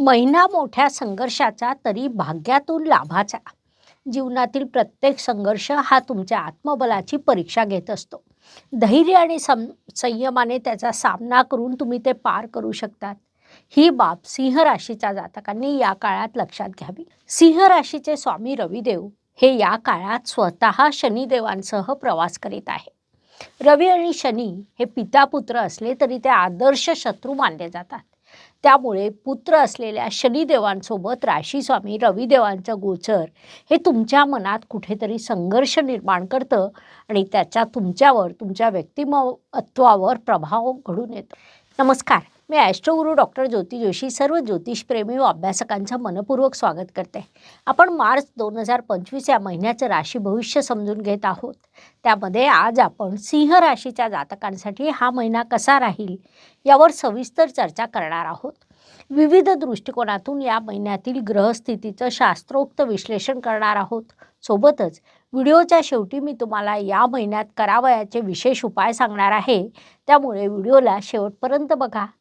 महिना मोठ्या संघर्षाचा तरी भाग्यातून लाभाचा. जीवनातील प्रत्येक संघर्ष हा तुमच्या आत्मबलाची परीक्षा घेत असतो. धैर्य आणि सं संयमाने त्याचा सामना करून तुम्ही ते पार करू शकतात. ही बाब सिंह राशीच्या जातकांनी या काळात लक्षात घ्यावी. सिंह राशीचे स्वामी रविदेव हे या काळात स्वतः शनिदेवांसह प्रवास करीत आहे. रवी आणि शनी हे पिता पुत्र असले तरी ते आदर्श शत्रू मानले जातात. त्यामुळे पुत्र असलेल्या शनिदेवांसोबत राशीस्वामी रविदेवांचं गोचर हे तुमच्या मनात कुठेतरी संघर्ष निर्माण करतं आणि त्याचा तुमच्यावर तुमच्या व्यक्तिमत्वावर प्रभाव घडून येतो. नमस्कार. मी ॲस्ट्रोगुरू डॉक्टर ज्योती जोशी सर्व ज्योतिषप्रेमी व अभ्यासकांचं मनपूर्वक स्वागत करते. आपण मार्च दोन हजार पंचवीस या महिन्याचं राशी भविष्य समजून घेत आहोत. त्यामध्ये आज आपण सिंह राशीच्या जातकांसाठी हा महिना कसा राहील यावर सविस्तर चर्चा करणार आहोत. विविध दृष्टिकोनातून या महिन्यातील ग्रहस्थितीचं शास्त्रोक्त विश्लेषण करणार आहोत. सोबतच व्हिडिओच्या शेवटी मी तुम्हाला या महिन्यात करावयाचे विशेष उपाय सांगणार आहे. त्यामुळे व्हिडिओला शेवटपर्यंत बघा.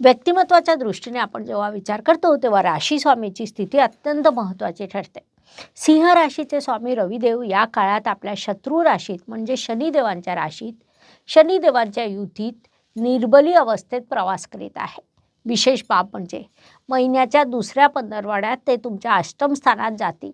व्यक्तिमत्वाच्या दृष्टीने आपण जेव्हा विचार करतो तेव्हा राशी स्वामीची स्थिती अत्यंत महत्त्वाची ठरते. सिंह राशीचे स्वामी रविदेव या काळात आपल्या शत्रू राशीत म्हणजे शनिदेवांच्या राशीत शनिदेवांच्या युतीत निर्बली अवस्थेत प्रवास करीत आहे. विशेष बाब म्हणजे महिन्याच्या दुसऱ्या पंधरवाड्यात ते तुमच्या अष्टम स्थानात जातील.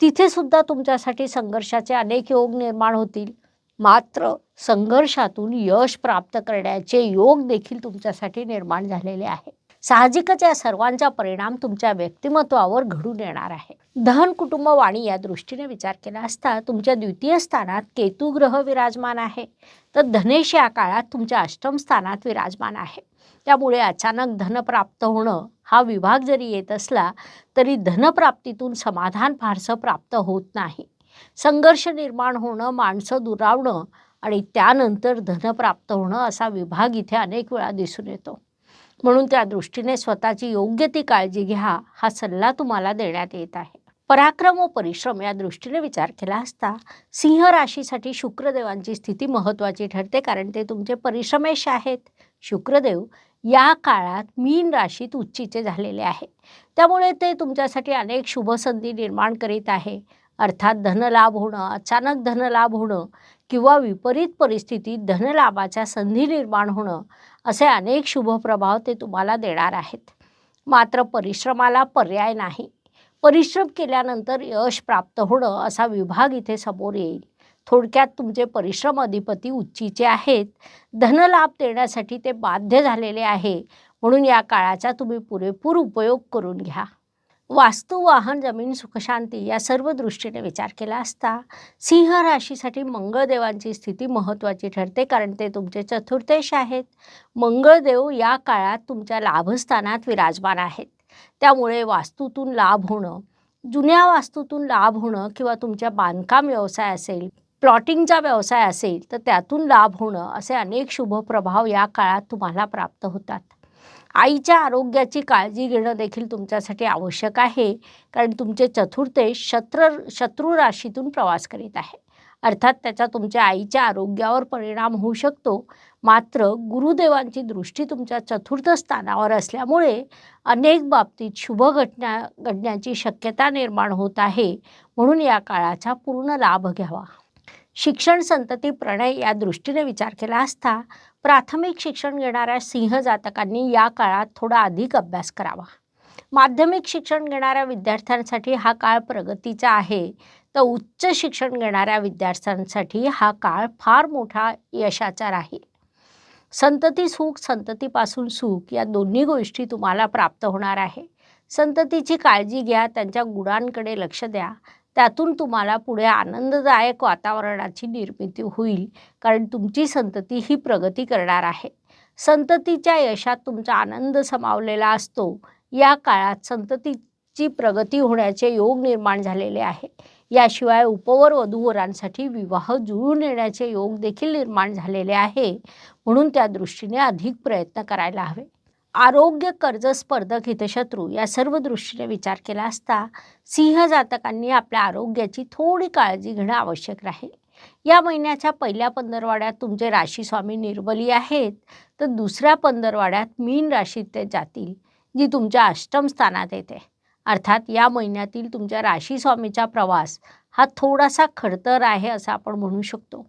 तिथे सुद्धा तुमच्यासाठी संघर्षाचे अनेक योग निर्माण होतील. मात्र संघर्षातून यश प्राप्त करण्याचे योग देखील तुमच्यासाठी निर्माण झालेले आहे. साहजिकच या सर्वांचा परिणाम तुमच्या व्यक्तिमत्वावर घडून येणार आहे. धन कुटुंब वाणी या दृष्टीने विचार केला असता तुमच्या द्वितीय स्थानात केतू ग्रह विराजमान आहे. तर धनेश या काळात तुमच्या अष्टम स्थानात विराजमान आहे. त्यामुळे अचानक धन प्राप्त होणं हा विभाग जरी येत असला तरी धनप्राप्तीतून समाधान फारसं प्राप्त होत नाही. संघर्ष निर्माण होणं माणसं दुरावणं आणि त्यानंतर धन प्राप्त होणं असा विभाग इथे अनेक वेळा दिसून येतो. म्हणून त्या दृष्टीने स्वतःची योग्य ती काळजी घ्या हा सल्ला तुम्हाला देण्यात येत आहे. पराक्रम व परिश्रम या दृष्टीने विचार केला असता सिंह राशीसाठी शुक्रदेवांची स्थिती महत्त्वाची ठरते कारण ते तुमचे परिश्रमेश आहेत. शुक्रदेव या काळात मीन राशीत उच्चीचे झालेले आहे. त्यामुळे ते तुमच्यासाठी अनेक शुभसंधी निर्माण करीत आहे. अर्थात धनलाभ होणं अचानक धनलाभ होणं किंवा विपरीत परिस्थितीत धनलाभाच्या संधी निर्माण होणं असे अनेक शुभ प्रभाव ते तुम्हाला देणार आहेत. मात्र परिश्रमाला पर्याय नाही. परिश्रम केल्यानंतर यश प्राप्त होणं असा विभाग इथे समोर येईल. थोडक्यात तुमचे परिश्रम अधिपती उच्चीचे आहेत. धनलाभ देण्यासाठी ते बाध्य झालेले आहे. म्हणून या काळाचा तुम्ही पुरेपूर उपयोग करून घ्या. वास्तू वाहन जमीन सुखशांती या सर्व दृष्टीने विचार केला असता सिंह राशीसाठी मंगळदेवांची स्थिती महत्त्वाची ठरते कारण ते तुमचे चतुर्थेश आहेत. मंगळदेव या काळात तुमच्या लाभस्थानात विराजमान आहेत. त्यामुळे वास्तूतून लाभ होणं जुन्या वास्तूतून लाभ होणं किंवा तुमच्या बांधकाम व्यवसाय असेल प्लॉटिंगचा व्यवसाय असेल तर त्यातून लाभ होणं असे अनेक शुभ प्रभाव या काळात तुम्हाला प्राप्त होतात. आईच्या आरोग्याची काळजी घेणं देखील तुमच्यासाठी आवश्यक आहे. कारण तुमचे चतुर्थे शत्र शत्रू राशीतून प्रवास करीत आहे. अर्थात त्याचा तुमच्या आईच्या आरोग्यावर परिणाम होऊ शकतो. मात्र गुरुदेवांची दृष्टी तुमच्या चतुर्थ स्थानावर असल्यामुळे अनेक बाबतीत शुभ घटना घडण्याची शक्यता निर्माण होत आहे. म्हणून या काळाचा पूर्ण लाभ घ्यावा. शिक्षण संतती प्रणय या दृष्टीने विचार केला असता प्राथमिक शिक्षण घेणाऱ्या सिंह जातकांनी या काळात थोडा अधिक अभ्यास करावा. माध्यमिक शिक्षण घेणाऱ्या विद्यार्थ्यांसाठी हा काळ प्रगतीचा आहे. तर उच्च शिक्षण घेणाऱ्या विद्यार्थ्यांसाठी हा काळ फार मोठा यशाचा राहील. संतती सुख संततीपासून सुख या दोन्ही गोष्टी तुम्हाला प्राप्त होणार आहे. संततीची काळजी घ्या त्यांच्या गुणांकडे लक्ष द्या. त्यातून तुम्हाला पुढे आनंददायक वातावरणाची निर्मिती होईल कारण तुमची संतती ही प्रगती करणार आहे. संततीच्या यशात तुमचा आनंद समावलेला असतो. या काळात संततीची प्रगती होण्याचे योग निर्माण झालेले आहे. याशिवाय उपवर वधूवरांसाठी विवाह जुळून येण्याचे योग देखील निर्माण झालेले आहे. म्हणून त्या दृष्टीने अधिक प्रयत्न करायला हवे. आरोग्य कर्ज स्पर्धक हितशत्रू या सर्व दृष्टीने विचार केला असता सिंह जातकांनी आपल्या आरोग्याची थोडी काळजी घेणं आवश्यक राहील. या महिन्याच्या पहिल्या पंधरवाड्यात तुमचे राशी स्वामी निर्बली आहेत तर दुसऱ्या पंधरवाड्यात मीन राशीत ते जातील जी तुमच्या अष्टम स्थानात येते. अर्थात या महिन्यातील तुमच्या राशी स्वामीचा प्रवास हा थोडासा खडतर आहे असं आपण म्हणू शकतो.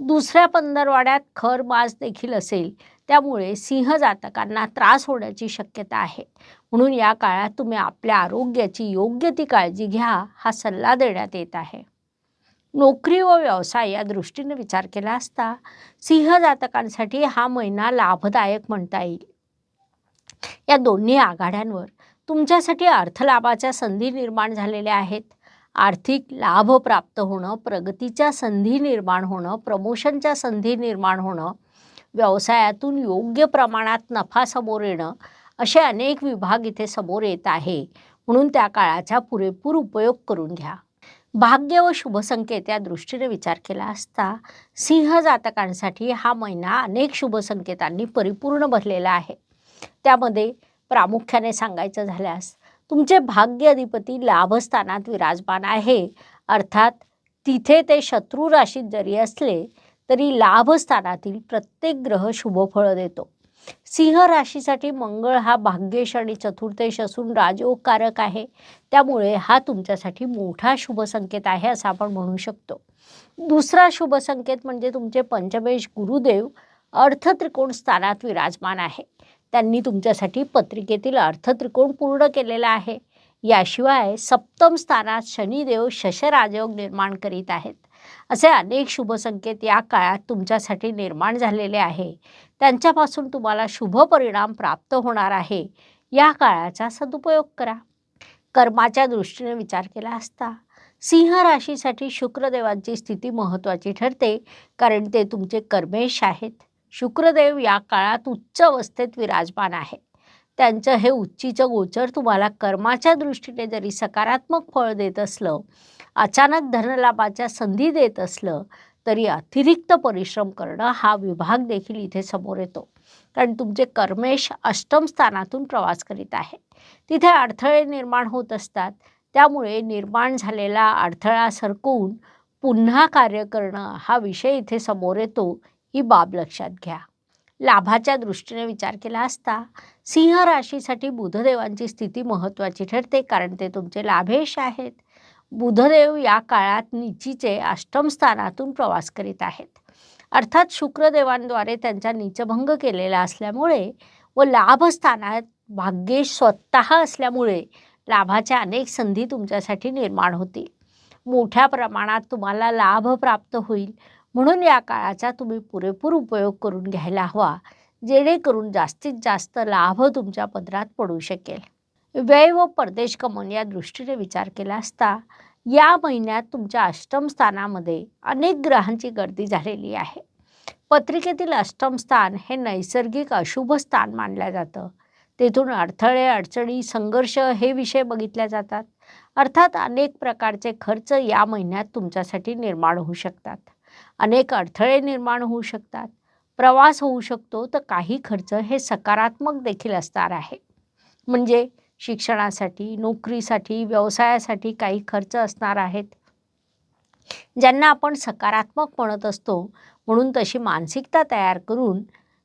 दुसऱ्या पंधरवाड्यात खर मास देखील असेल त्यामुळे सिंह जातकांना त्रास होण्याची शक्यता आहे. म्हणून या काळात तुम्ही आपल्या आरोग्याची योग्य ती काळजी घ्या हा सल्ला देण्यात येत आहे. नोकरी व व्यवसाय या दृष्टीने विचार केला असता सिंह जातकांसाठी हा महिना लाभदायक म्हणता येईल. या दोन्ही आघाड्यांवर तुमच्यासाठी अर्थलाभाच्या संधी निर्माण झालेल्या आहेत. आर्थिक लाभ प्राप्त होणं प्रगतीच्या संधी निर्माण होणं प्रमोशनच्या संधी निर्माण होणं व्यवसायातून योग्य प्रमाणात नफा समोर येणं असे अनेक विभाग इथे समोर येत आहे. म्हणून त्या काळाचा पुरेपूर उपयोग करून घ्या. भाग्य व शुभसंकेत या दृष्टीने विचार केला असता सिंह जातकांसाठी हा महिना अनेक शुभसंकेतांनी परिपूर्ण भरलेला आहे. त्यामध्ये प्रामुख्याने सांगायचं झाल्यास तुमचे भाग्य अधिपती लाभस्थानात विराजमान आहे. अर्थात तिथे ते शत्रू राशीत जरी असले तरी लाभस्थानातील प्रत्येक ग्रह शुभफळ देतो. सिंह राशीसाठी मंगळ हा भाग्येश आणि चतुर्थेश असून राजयोगकारक आहे. त्यामुळे हा तुमच्यासाठी मोठा शुभ संकेत आहे असं आपण म्हणू शकतो. दुसरा शुभ संकेत म्हणजे तुमचे पंचमेश गुरुदेव अर्थत्रिकोण स्थानात विराजमान आहे. त्यांनी तुमच्यासाठी पत्रिकेतील अर्थत्रिकोण पूर्ण केलेला आहे. याशिवाय सप्तम स्थानात शनिदेव शशराजयोग निर्माण करीत आहेत. असे अनेक शुभसंकेत या काळात तुमच्यासाठी निर्माण झालेले आहे. त्यांच्यापासून तुम्हाला शुभ परिणाम प्राप्त होणार आहे. या काळाचा सदुपयोग करा. कर्माच्या दृष्टीने विचार केला असता. सिंह राशीसाठी शुक्रदेवांची स्थिती महत्त्वाची ठरते कारण ते तुमचे कर्मेश आहेत. शुक्रदेव या काळात उच्च अवस्थेत विराजमान आहे त्यांचं हे उच्चीचं गोचर तुम्हाला कर्माच्या दृष्टीने जरी सकारात्मक फळ देत असलं अचानक धनलाभाच्या संधी देत असलं तरी अतिरिक्त परिश्रम करणं हा विभाग देखील इथे समोर येतो. कारण तुमचे कर्मेश अष्टम स्थानातून प्रवास करीत आहे. तिथे अडथळे निर्माण होत असतात. त्यामुळे निर्माण झालेला अडथळा सरकवून पुन्हा कार्य करणं हा विषय इथे समोर येतो ही बाब लक्षात घ्या. लाभाच्या दृष्टीने विचार केला असता सिंह राशीसाठी बुधदेवांची स्थिती महत्त्वाची ठरते कारण ते तुमचे लाभेश आहेत. बुधदेव या काळात निचीचे अष्टम स्थानातून प्रवास करीत आहेत. अर्थात शुक्रदेवांद्वारे त्यांचा नीचभंग केलेला असल्यामुळे व लाभस्थानात भाग्येश स्वतः असल्यामुळे लाभाच्या अनेक संधी तुमच्यासाठी निर्माण होतील. मोठ्या प्रमाणात तुम्हाला लाभ प्राप्त होईल. म्हणून या काळाचा तुम्ही पुरेपूर उपयोग करून घ्यायला हवा जेणेकरून जास्तीत जास्त लाभ तुमच्या पदरात पडू शकेल. व्यय व परदेश कमवून या दृष्टीने विचार केला असता या महिन्यात तुमच्या अष्टम स्थानामध्ये अनेक ग्रहांची गर्दी झालेली आहे. पत्रिकेतील अष्टम स्थान हे नैसर्गिक अशुभ स्थान मानलं जातं. तेथून अडथळे अडचणी संघर्ष हे विषय बघितले जातात. अर्थात अनेक प्रकारचे खर्च या महिन्यात तुमच्यासाठी निर्माण होऊ शकतात. अनेक अडथळे निर्माण होऊ शकतात. प्रवास होऊ शकतो तर काही खर्च हे सकारात्मक देखील असणार आहे. म्हणजे शिक्षणासाठी नोकरीसाठी व्यवसायासाठी काही खर्च असणार आहेत. ज्यांना आपण सकारात्मक म्हणत असतो म्हणून तशी मानसिकता तयार करून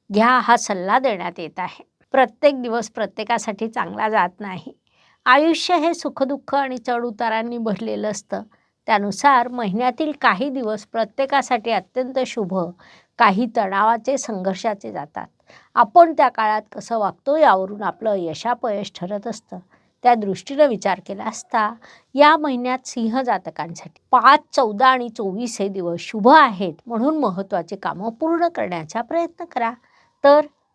घ्या हा सल्ला देण्यात येत आहे. प्रत्येक दिवस प्रत्येकासाठी चांगला जात नाही. आयुष्य हे सुखदुःख आणि चढउतारांनी भरलेलं असतं. त्यानुसार महिन्यातील काही दिवस प्रत्येकासाठी अत्यंत शुभ. काही तणावाचे संघर्षाचे जातात. आपण त्या काळात कसं वागतो यावरून आपलं यशापयश ठरत असतं. त्या दृष्टीनं विचार केला असता या महिन्यात सिंह जातकांसाठी पाच चौदा आणि चोवीस हे दिवस शुभ आहेत म्हणून महत्त्वाचे कामं पूर्ण करण्याचा प्रयत्न करा. तर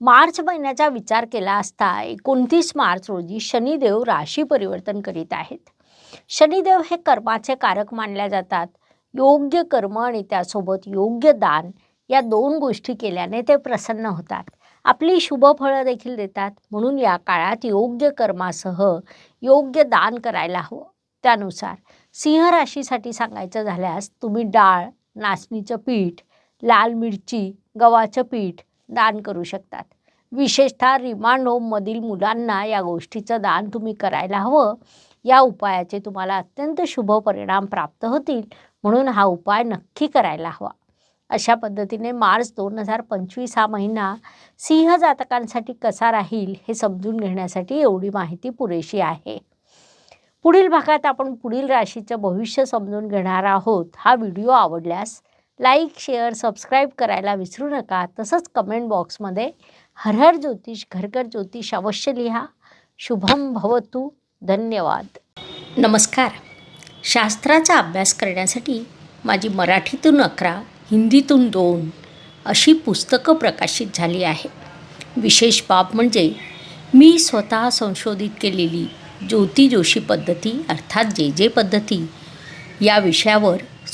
मार्च महिन्याचा विचार केला असता एकोणतीस मार्च रोजी शनिदेव राशी परिवर्तन करीत आहेत. शनिदेव हे कर्माचे कारक मानल्या जातात. योग्य कर्म आणि त्यासोबत योग्य दान या दोन गोष्टी केल्याने ते प्रसन्न होतात. आपली शुभ फळं देखील देतात. म्हणून या काळात योग्य कर्मासह योग्य दान करायला हवं. त्यानुसार सिंह राशीसाठी सांगायचं झाल्यास तुम्ही डाळ नाचणीचं पीठ लाल मिरची गव्हाचं पीठ दान करू शकतात. विशेषतः रिमांड होममधील मुलांना या गोष्टीचं दान तुम्ही करायला हवं. या उपायाचे तुम्हाला अत्यंत शुभ परिणाम प्राप्त होतील. म्हणून हा उपाय नक्की करायला हवा. अशा पद्धतीने मार्च दोन हजार पंचवीस हा महिना सिंह जातकांसाठी कसा राहील हे समजून घेण्यासाठी एवढी माहिती पुरेशी आहे. पुढील भागात आपण पुढील राशीचं भविष्य समजून घेणार आहोत. हा व्हिडिओ आवडल्यास लाईक शेअर सबस्क्राईब करायला विसरू नका. तसंच कमेंट बॉक्समध्ये हर हर ज्योतिष घरघर ज्योतिष अवश्य लिहा. शुभम भवतु. धन्यवाद. नमस्कार. शास्त्राचा अभ्यास करण्यासाठी माझी मराठीतून अकरा हिंदीतून दोन अशी पुस्तकं प्रकाशित झाली आहे. विशेष बाब म्हणजे मी स्वतः संशोधित केलेली ज्योती जोशी पद्धती अर्थात जे जे पद्धती या विषयावर